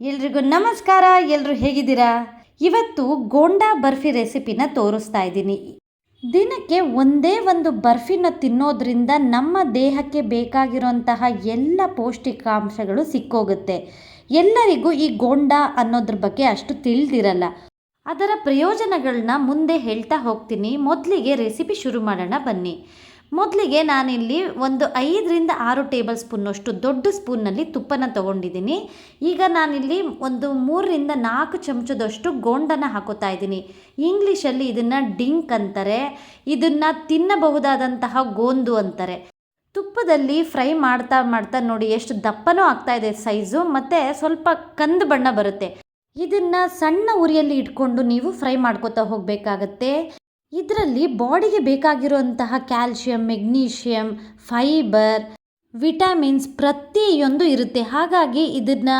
ಎಲ್ರಿಗೂ ನಮಸ್ಕಾರ ಎಲ್ಲರೂ ಹೇಗಿದ್ದೀರಾ? ಇವತ್ತು ಗೋಂಡಾ ಬರ್ಫಿ ರೆಸಿಪಿನ ತೋರಿಸ್ತಾ ಇದ್ದೀನಿ. ದಿನಕ್ಕೆ ಒಂದೇ ಒಂದು ಬರ್ಫಿನ ತಿನ್ನೋದ್ರಿಂದ ನಮ್ಮ ದೇಹಕ್ಕೆ ಬೇಕಾಗಿರುವಂತಹ ಎಲ್ಲ ಪೌಷ್ಟಿಕಾಂಶಗಳು ಸಿಕ್ಕೋಗುತ್ತೆ. ಎಲ್ಲರಿಗೂ ಈ ಗೋಂಡಾ ಅನ್ನೋದ್ರ ಬಗ್ಗೆ ಅಷ್ಟು ತಿಳಿದಿರಲ್ಲ. ಅದರ ಪ್ರಯೋಜನಗಳನ್ನ ಮುಂದೆ ಹೇಳ್ತಾ ಹೋಗ್ತೀನಿ. ಮೊದಲಿಗೆ ರೆಸಿಪಿ ಶುರು ಮಾಡೋಣ ಬನ್ನಿ. ಮೊದಲಿಗೆ ನಾನಿಲ್ಲಿ ಒಂದು ಐದರಿಂದ ಆರು ಟೇಬಲ್ ಸ್ಪೂನ್ನಷ್ಟು ದೊಡ್ಡ ಸ್ಪೂನ್ನಲ್ಲಿ ತುಪ್ಪನ ತೊಗೊಂಡಿದ್ದೀನಿ. ಈಗ ನಾನಿಲ್ಲಿ ಒಂದು ಮೂರರಿಂದ ನಾಲ್ಕು ಚಮಚದಷ್ಟು ಗೋಂಡನ ಹಾಕೋತಾ ಇದ್ದೀನಿ. ಇಂಗ್ಲೀಷಲ್ಲಿ ಇದನ್ನು ಡಿಂಕ್ ಅಂತಾರೆ. ಇದನ್ನು ತಿನ್ನಬಹುದಾದಂತಹ ಗೋಂದು ಅಂತಾರೆ. ತುಪ್ಪದಲ್ಲಿ ಫ್ರೈ ಮಾಡ್ತಾ ಮಾಡ್ತಾ ನೋಡಿ ಎಷ್ಟು ದಪ್ಪನೂ ಆಗ್ತಾ ಇದೆ ಸೈಜು, ಮತ್ತು ಸ್ವಲ್ಪ ಕಂದು ಬಣ್ಣ ಬರುತ್ತೆ. ಇದನ್ನು ಸಣ್ಣ ಉರಿಯಲ್ಲಿ ಇಟ್ಕೊಂಡು ನೀವು ಫ್ರೈ ಮಾಡ್ಕೋತಾ ಹೋಗಬೇಕಾಗತ್ತೆ. ಇದರಲ್ಲಿ ಬಾಡಿಗೆ ಬೇಕಾಗಿರುವಂತಹ ಕ್ಯಾಲ್ಶಿಯಂ, ಮೆಗ್ನೀಷಿಯಂ, ಫೈಬರ್, ವಿಟಮಿನ್ಸ್ ಪ್ರತಿಯೊಂದು ಇರುತ್ತೆ. ಹಾಗಾಗಿ ಇದನ್ನ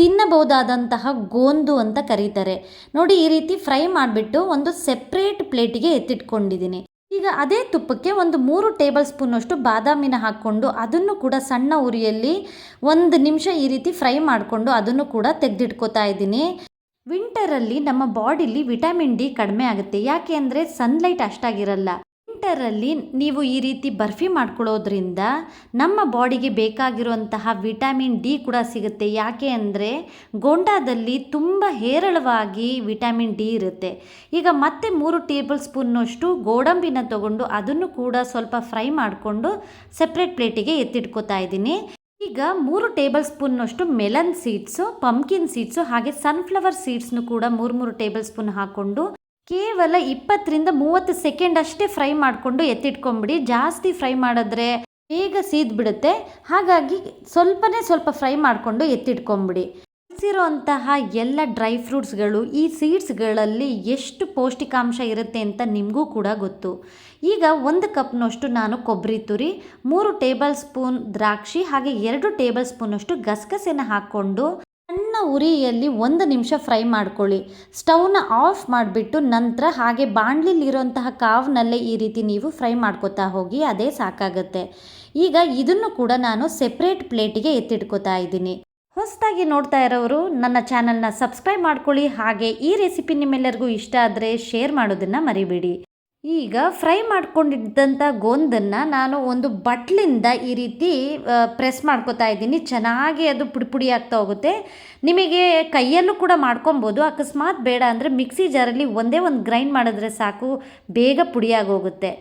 ತಿನ್ನಬಹುದಾದಂತಹ ಗೋಂದು ಅಂತ ಕರೀತಾರೆ. ನೋಡಿ, ಈ ರೀತಿ ಫ್ರೈ ಮಾಡಿಬಿಟ್ಟು ಒಂದು ಸೆಪ್ರೇಟ್ ಪ್ಲೇಟಿಗೆ ಎತ್ತಿಟ್ಕೊಂಡಿದ್ದೀನಿ. ಈಗ ಅದೇ ತುಪ್ಪಕ್ಕೆ ಒಂದು ಮೂರು ಟೇಬಲ್ ಸ್ಪೂನಷ್ಟು ಬಾದಾಮಿನ ಹಾಕ್ಕೊಂಡು ಅದನ್ನು ಕೂಡ ಸಣ್ಣ ಉರಿಯಲ್ಲಿ ಒಂದು ನಿಮಿಷ ಈ ರೀತಿ ಫ್ರೈ ಮಾಡಿಕೊಂಡು ಅದನ್ನು ಕೂಡ ತೆಗೆದಿಟ್ಕೋತಾ ಇದ್ದೀನಿ. ವಿಂಟರಲ್ಲಿ ನಮ್ಮ ಬಾಡಿಲಿ ವಿಟಮಿನ್ ಡಿ ಕಡಿಮೆ ಆಗುತ್ತೆ. ಯಾಕೆ ಅಂದರೆ ಸನ್ಲೈಟ್ ಅಷ್ಟಾಗಿರಲ್ಲ. ವಿಂಟರಲ್ಲಿ ನೀವು ಈ ರೀತಿ ಬರ್ಫಿ ಮಾಡ್ಕೊಳ್ಳೋದ್ರಿಂದ ನಮ್ಮ ಬಾಡಿಗೆ ಬೇಕಾಗಿರುವಂತಹ ವಿಟಮಿನ್ ಡಿ ಕೂಡ ಸಿಗುತ್ತೆ. ಯಾಕೆ ಅಂದರೆ ಗೋಂಡಾದಲ್ಲಿ ತುಂಬ ಹೇರಳವಾಗಿ ವಿಟಮಿನ್ ಡಿ ಇರುತ್ತೆ. ಈಗ ಮತ್ತೆ ಮೂರು ಟೇಬಲ್ ಸ್ಪೂನ್ನಷ್ಟು ಗೋಡಂಬಿನ ತಗೊಂಡು ಅದನ್ನು ಕೂಡ ಸ್ವಲ್ಪ ಫ್ರೈ ಮಾಡಿಕೊಂಡು ಸಪ್ರೇಟ್ ಪ್ಲೇಟಿಗೆ ಎತ್ತಿಟ್ಕೋತಾ ಇದ್ದೀನಿ. ಈಗ ಮೂರು ಟೇಬಲ್ ಸ್ಪೂನ್ನಷ್ಟು ಮೆಲನ್ ಸೀಡ್ಸು, ಪಂಪ್ಕಿನ್ ಸೀಡ್ಸು, ಹಾಗೆ ಸನ್ಫ್ಲವರ್ ಸೀಡ್ಸ್ನು ಕೂಡ ಮೂರು ಮೂರು ಟೇಬಲ್ ಸ್ಪೂನ್ ಹಾಕ್ಕೊಂಡು ಕೇವಲ ಇಪ್ಪತ್ತರಿಂದ ಮೂವತ್ತು ಸೆಕೆಂಡ್ ಅಷ್ಟೇ ಫ್ರೈ ಮಾಡಿಕೊಂಡು ಎತ್ತಿಟ್ಕೊಂಬಿಡಿ. ಜಾಸ್ತಿ ಫ್ರೈ ಮಾಡಿದ್ರೆ ಬೇಗ ಸೀದ್ಬಿಡುತ್ತೆ. ಹಾಗಾಗಿ ಸ್ವಲ್ಪನೇ ಸ್ವಲ್ಪ ಫ್ರೈ ಮಾಡಿಕೊಂಡು ಎತ್ತಿಟ್ಕೊಂಬಿಡಿ. ಅಂತಹ ಎಲ್ಲ ಡ್ರೈ ಫ್ರೂಟ್ಸ್ಗಳು ಈ ಸೀಡ್ಸ್ಗಳಲ್ಲಿ ಎಷ್ಟು ಪೌಷ್ಟಿಕಾಂಶ ಇರುತ್ತೆ ಅಂತ ನಿಮಗೂ ಕೂಡ ಗೊತ್ತು. ಈಗ ಒಂದು ಕಪ್ನಷ್ಟು ನಾನು ಕೊಬ್ಬರಿ ತುರಿ, ಮೂರು ಟೇಬಲ್ ಸ್ಪೂನ್ ದ್ರಾಕ್ಷಿ, ಹಾಗೆ ಎರಡು ಟೇಬಲ್ ಸ್ಪೂನಷ್ಟು ಗಸಗಸೆನ ಹಾಕ್ಕೊಂಡು ಸಣ್ಣ ಉರಿಯಲ್ಲಿ ಒಂದು ನಿಮಿಷ ಫ್ರೈ ಮಾಡ್ಕೊಳ್ಳಿ. ಸ್ಟವ್ನ ಆಫ್ ಮಾಡಿಬಿಟ್ಟು ನಂತರ ಹಾಗೆ ಬಾಣಲಿಲಿರುವಂತಹ ಕಾವ್ನಲ್ಲೇ ಈ ರೀತಿ ನೀವು ಫ್ರೈ ಮಾಡ್ಕೋತಾ ಹೋಗಿ, ಅದೇ ಸಾಕಾಗುತ್ತೆ. ಈಗ ಇದನ್ನು ಕೂಡ ನಾನು ಸೆಪ್ರೇಟ್ ಪ್ಲೇಟಿಗೆ ಎತ್ತಿಟ್ಕೋತಾ ಇದ್ದೀನಿ. ಹೊಸದಾಗಿ ನೋಡ್ತಾ ಇರೋರು ನನ್ನ ಚಾನಲ್ನ ಸಬ್ಸ್ಕ್ರೈಬ್ ಮಾಡ್ಕೊಳ್ಳಿ. ಹಾಗೆ ಈ ರೆಸಿಪಿ ನಿಮ್ಮೆಲ್ಲರಿಗೂ ಇಷ್ಟ ಆದರೆ ಶೇರ್ ಮಾಡೋದನ್ನು ಮರಿಬೇಡಿ. ಈಗ ಫ್ರೈ ಮಾಡ್ಕೊಂಡಿದ್ದಂಥ ಗೋಂದನ್ನು ನಾನು ಒಂದು ಬಟ್ಲಿಂದ ಈ ರೀತಿ ಪ್ರೆಸ್ ಮಾಡ್ಕೋತಾ ಇದ್ದೀನಿ. ಚೆನ್ನಾಗಿ ಅದು ಪುಡಿ ಪುಡಿ ಆಗ್ತಾ ಹೋಗುತ್ತೆ. ನಿಮಗೆ ಕೈಯಲ್ಲೂ ಕೂಡ ಮಾಡ್ಕೊಬೋದು. ಅಕಸ್ಮಾತ್ ಬೇಡ ಅಂದರೆ ಮಿಕ್ಸಿ ಜಾರಲ್ಲಿ ಒಂದೇ ಒಂದು ಗ್ರೈಂಡ್ ಮಾಡಿದ್ರೆ ಸಾಕು. ಬೇಗ ಪುಡಿಯಾಗಿ ಹೋಗುತ್ತೆ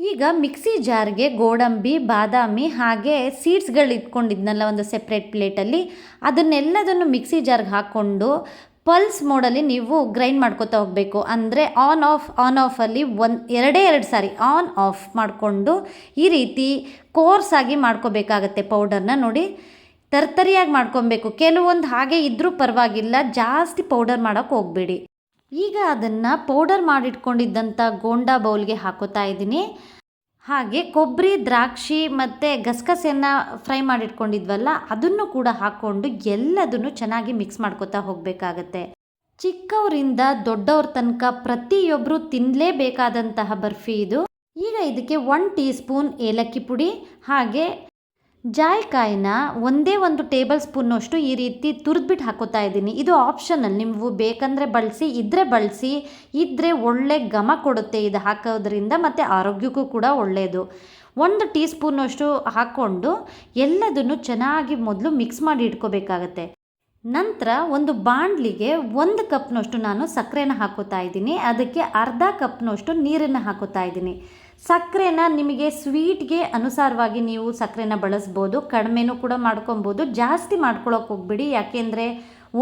ಈಗ ಮಿಕ್ಸಿ ಜಾರ್ಗೆ ಗೋಡಂಬಿ, ಬಾದಾಮಿ ಹಾಗೆ ಸೀಡ್ಸ್ಗಳು ಇಟ್ಕೊಂಡಿದ್ನಲ್ಲ ಒಂದು ಸೆಪ್ರೇಟ್ ಪ್ಲೇಟಲ್ಲಿ ಅದನ್ನೆಲ್ಲದನ್ನು ಮಿಕ್ಸಿ ಜಾರ್ಗೆ ಹಾಕ್ಕೊಂಡು ಪಲ್ಸ್ ಮೋಡಲ್ಲಿ ನೀವು ಗ್ರೈಂಡ್ ಮಾಡ್ಕೋತಾ ಹೋಗಬೇಕು. ಅಂದರೆ ಆನ್ ಆಫ್ ಆನ್ ಆಫಲ್ಲಿ ಒಂದು, ಎರಡೇ ಎರಡು ಸಾರಿ ಆನ್ ಆಫ್ ಮಾಡಿಕೊಂಡು ಈ ರೀತಿ ಕೋರ್ಸ್ ಆಗಿ ಮಾಡ್ಕೋಬೇಕಾಗತ್ತೆ ಪೌಡರ್ನ ನೋಡಿ. ತರ್ತರಿಯಾಗಿ ಮಾಡ್ಕೊಬೇಕು. ಕೆಲವೊಂದು ಹಾಗೆ ಇದ್ದರೂ ಪರವಾಗಿಲ್ಲ, ಜಾಸ್ತಿ ಪೌಡರ್ ಮಾಡೋಕ್ಕೆ ಹೋಗಬೇಡಿ. ಈಗ ಅದನ್ನು ಪೌಡರ್ ಮಾಡಿಟ್ಕೊಂಡಿದ್ದಂಥ ಗೋಂಡ ಬೌಲ್ಗೆ ಹಾಕೋತಾ ಇದ್ದೀನಿ. ಹಾಗೆ ಕೊಬ್ಬರಿ ದ್ರಾಕ್ಷಿ ಮತ್ತು ಗಸಗಸೆಯನ್ನು ಫ್ರೈ ಮಾಡಿಟ್ಕೊಂಡಿದ್ವಲ್ಲ, ಅದನ್ನು ಕೂಡ ಹಾಕ್ಕೊಂಡು ಎಲ್ಲದನ್ನು ಚೆನ್ನಾಗಿ ಮಿಕ್ಸ್ ಮಾಡ್ಕೋತಾ ಹೋಗಬೇಕಾಗತ್ತೆ. ಚಿಕ್ಕವರಿಂದ ದೊಡ್ಡವ್ರ ತನಕ ಪ್ರತಿಯೊಬ್ಬರು ತಿನ್ನಲೇಬೇಕಾದಂತಹ ಬರ್ಫಿ ಇದು. ಈಗ ಇದಕ್ಕೆ ಒನ್ ಟೀ ಸ್ಪೂನ್ ಏಲಕ್ಕಿ ಪುಡಿ, ಹಾಗೆ ಜಾಯಿಕಾಯಿನ ಒಂದೇ ಒಂದು ಟೇಬಲ್ ಸ್ಪೂನ್ನಷ್ಟು ಈ ರೀತಿ ತುರಿದ್ಬಿಟ್ಟು ಹಾಕೋತಾ ಇದ್ದೀನಿ. ಇದು ಆಪ್ಷನಲ್ ನೀವು ಬೇಕಂದರೆ ಬಳಸಿ ಇದ್ದರೆ ಬಳಸಿ ಇದ್ದರೆ ಒಳ್ಳೆ ಘಮ ಕೊಡುತ್ತೆ ಇದು ಹಾಕೋದ್ರಿಂದ ಮತ್ತು ಆರೋಗ್ಯಕ್ಕೂ ಕೂಡ ಒಳ್ಳೆಯದು ಒಂದು ಟೀ ಸ್ಪೂನಷ್ಟು ಹಾಕ್ಕೊಂಡು ಎಲ್ಲದನ್ನು ಚೆನ್ನಾಗಿ ಮೊದಲು ಮಿಕ್ಸ್ ಮಾಡಿ ಇಟ್ಕೋಬೇಕಾಗತ್ತೆ. ನಂತರ ಒಂದು ಬಾಣಲಿಗೆ ಒಂದು ಕಪ್ನಷ್ಟು ನಾನು ಸಕ್ಕರೆನ ಹಾಕೋತಾ ಇದ್ದೀನಿ. ಅದಕ್ಕೆ ಅರ್ಧ ಕಪ್ನಷ್ಟು ನೀರನ್ನು ಹಾಕೋತಾ ಇದ್ದೀನಿ. ಸಕ್ಕರೆನ ನಿಮಗೆ ಸ್ವೀಟ್ಗೆ ಅನುಸಾರವಾಗಿ ನೀವು ಸಕ್ಕರೆನ ಬಳಸ್ಬೋದು, ಕಡಿಮೆನೂ ಕೂಡ ಮಾಡ್ಕೊಬೋದು. ಜಾಸ್ತಿ ಮಾಡ್ಕೊಳಕ್ಕೆ ಹೋಗ್ಬಿಡಿ. ಯಾಕೆಂದರೆ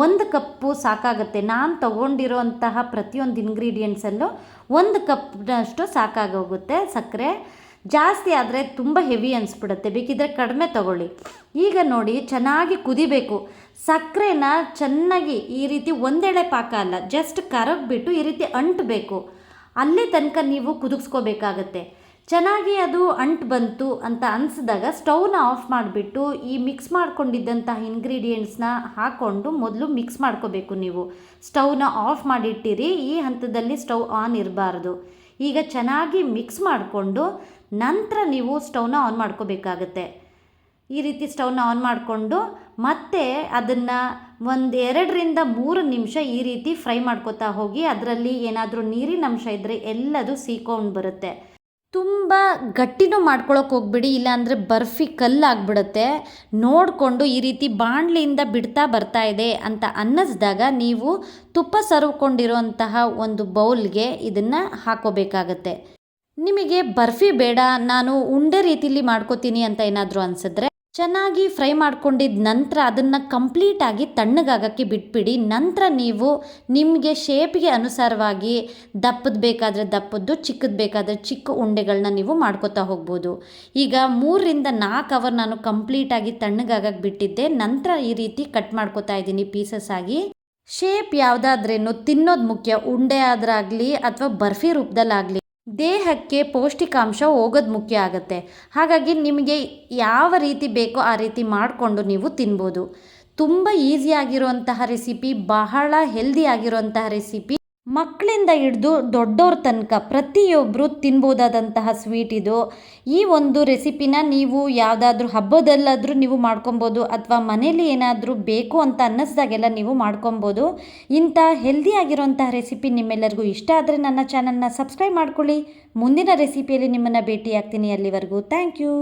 ಒಂದು ಕಪ್ಪು ಸಾಕಾಗುತ್ತೆ. ನಾನು ತೊಗೊಂಡಿರೋಂತಹ ಪ್ರತಿಯೊಂದು ಇಂಗ್ರೀಡಿಯೆಂಟ್ಸಲ್ಲೂ ಒಂದು ಕಪ್ನಷ್ಟು ಸಾಕಾಗೋಗುತ್ತೆ ಸಕ್ಕರೆ. ಜಾಸ್ತಿ ಆದರೆ ತುಂಬ ಹೆವಿ ಅನಿಸ್ಬಿಡುತ್ತೆ. ಬೇಕಿದ್ರೆ ಕಡಿಮೆ ತಗೊಳ್ಳಿ. ಈಗ ನೋಡಿ, ಚೆನ್ನಾಗಿ ಕುದಿಬೇಕು. ಸಕ್ಕರೆನ ಚೆನ್ನಾಗಿ ಈ ರೀತಿ ಒಂದೆಡೆ ಪಾಕ ಅಲ್ಲ, ಜಸ್ಟ್ ಕರಗ್ಬಿಟ್ಟು ಈ ರೀತಿ ಅಂಟಬೇಕು. ಅಲ್ಲಿ ತನಕ ನೀವು ಕುದಿಸ್ಕೋಬೇಕಾಗತ್ತೆ ಚೆನ್ನಾಗಿ ಅದು ಅಂಟು ಬಂತು ಅಂತ ಅನಿಸಿದಾಗ ಸ್ಟವ್ನ ಆಫ್ ಮಾಡಿಬಿಟ್ಟು ಈ ಮಿಕ್ಸ್ ಮಾಡ್ಕೊಂಡಿದ್ದಂತಹ ಇಂಗ್ರೀಡಿಯೆಂಟ್ಸ್ನ ಹಾಕ್ಕೊಂಡು ಮೊದಲು ಮಿಕ್ಸ್ ಮಾಡ್ಕೋಬೇಕು ನೀವು. ಸ್ಟವ್ನ ಆಫ್ ಮಾಡಿಟ್ಟಿರಿ, ಈ ಹಂತದಲ್ಲಿ ಸ್ಟವ್ ಆನ್ ಇರಬಾರ್ದು. ಈಗ ಚೆನ್ನಾಗಿ ಮಿಕ್ಸ್ ಮಾಡಿಕೊಂಡು ನಂತರ ನೀವು ಸ್ಟವ್ನ ಆನ್ ಮಾಡ್ಕೋಬೇಕಾಗತ್ತೆ. ಈ ರೀತಿ ಸ್ಟವ್ನ ಆನ್ ಮಾಡಿಕೊಂಡು ಮತ್ತು ಅದನ್ನು ಒಂದು ಎರಡರಿಂದ ಮೂರು ನಿಮಿಷ ಈ ರೀತಿ ಫ್ರೈ ಮಾಡ್ಕೋತಾ ಹೋಗಿ ಅದರಲ್ಲಿ ಏನಾದರೂ ನೀರಿನ ಅಂಶ ಇದ್ದರೆ ಎಲ್ಲದೂ ಸೀಕೊಂಡು ಬರುತ್ತೆ. ತುಂಬ ಗಟ್ಟಿನೂ ಮಾಡ್ಕೊಳಕ್ಕೆ ಹೋಗ್ಬಿಡಿ, ಇಲ್ಲಾಂದರೆ ಬರ್ಫಿ ಕಲ್ಲಾಗ್ಬಿಡುತ್ತೆ. ನೋಡಿಕೊಂಡು ಈ ರೀತಿ ಬಾಣಲಿಯಿಂದ ಬಿಡ್ತಾ ಬರ್ತಾ ಇದೆ ಅಂತ ಅನ್ನಿಸ್ದಾಗ ನೀವು ತುಪ್ಪ ಸರ್ವ್ಕೊಂಡಿರೋಂತಹ ಒಂದು ಬೌಲ್ಗೆ ಇದನ್ನು ಹಾಕೋಬೇಕಾಗತ್ತೆ. ನಿಮಗೆ ಬರ್ಫಿ ಬೇಡ, ನಾನು ಉಂಡೆ ರೀತಿಲಿ ಮಾಡ್ಕೋತೀನಿ ಅಂತ ಏನಾದರೂ ಅನಿಸಿದ್ರೆ ಚೆನ್ನಾಗಿ ಫ್ರೈ ಮಾಡ್ಕೊಂಡಿದ್ದ ನಂತರ ಅದನ್ನು ಕಂಪ್ಲೀಟಾಗಿ ತಣ್ಣಗಾಗಕ್ಕೆ ಬಿಟ್ಬಿಡಿ. ನಂತರ ನೀವು ನಿಮಗೆ ಶೇಪ್ಗೆ ಅನುಸಾರವಾಗಿ ದಪ್ಪದ ಬೇಕಾದರೆ ದಪ್ಪದ್ದು, ಚಿಕ್ಕದು ಬೇಕಾದರೆ ಚಿಕ್ಕ ಉಂಡೆಗಳನ್ನ ನೀವು ಮಾಡ್ಕೋತಾ ಹೋಗ್ಬೋದು. ಈಗ ಮೂರರಿಂದ ನಾಲ್ಕು ಅವರ್ ನಾನು ಕಂಪ್ಲೀಟಾಗಿ ತಣ್ಣಗಾಗಕ್ಕೆ ಬಿಟ್ಟಿದ್ದೆ. ನಂತರ ಈ ರೀತಿ ಕಟ್ ಮಾಡ್ಕೋತಾ ಇದ್ದೀನಿ ಪೀಸಸ್ ಆಗಿ. ಶೇಪ್ ಯಾವುದಾದ್ರೇನು, ತಿನ್ನೋದು ಮುಖ್ಯ, ಉಂಡೆ ಆದ್ರಾಗಲಿ ಅಥವಾ ಬರ್ಫಿ ರೂಪದಲ್ಲಾಗಲಿ. ದೇಹಕ್ಕೆ ಪೌಷ್ಟಿಕಾಂಶ ಹೋಗೋದು ಮುಖ್ಯ ಆಗುತ್ತೆ. ಹಾಗಾಗಿ ನಿಮಗೆ ಯಾವ ರೀತಿ ಬೇಕೋ ಆ ರೀತಿ ಮಾಡಿಕೊಂಡು ನೀವು ತಿನ್ಬೋದು. ತುಂಬ ಈಸಿಯಾಗಿರುವಂತಹ ರೆಸಿಪಿ ಬಹಳ ಹೆಲ್ದಿ ಆಗಿರುವಂತಹ ರೆಸಿಪಿ ಮಕ್ಕಳಿಂದ ಹಿಡಿದು ದೊಡ್ಡವ್ರ ತನಕ ಪ್ರತಿಯೊಬ್ಬರು ತಿನ್ಬೋದಾದಂತಹ ಸ್ವೀಟ್ ಇದು. ಈ ಒಂದು ರೆಸಿಪಿನ ನೀವು ಯಾವುದಾದ್ರೂ ಹಬ್ಬದಲ್ಲಾದರೂ ನೀವು ಮಾಡ್ಕೊಬೋದು ಅಥವಾ ಮನೇಲಿ ಏನಾದರೂ ಬೇಕು ಅಂತ ಅನ್ನಿಸ್ದಾಗೆಲ್ಲ ನೀವು ಮಾಡ್ಕೊಬೋದು. ಇಂಥ ಹೆಲ್ದಿ ಆಗಿರುವಂತಹ ರೆಸಿಪಿ ನಿಮ್ಮೆಲ್ಲರಿಗೂ ಇಷ್ಟ ಆದರೆ ನನ್ನ ಚಾನಲ್ನ ಸಬ್ಸ್ಕ್ರೈಬ್ ಮಾಡ್ಕೊಳ್ಳಿ. ಮುಂದಿನ ರೆಸಿಪಿಯಲ್ಲಿ ನಿಮ್ಮನ್ನು ಭೇಟಿಯಾಗ್ತೀನಿ ಅಲ್ಲಿವರೆಗೂ. Thank you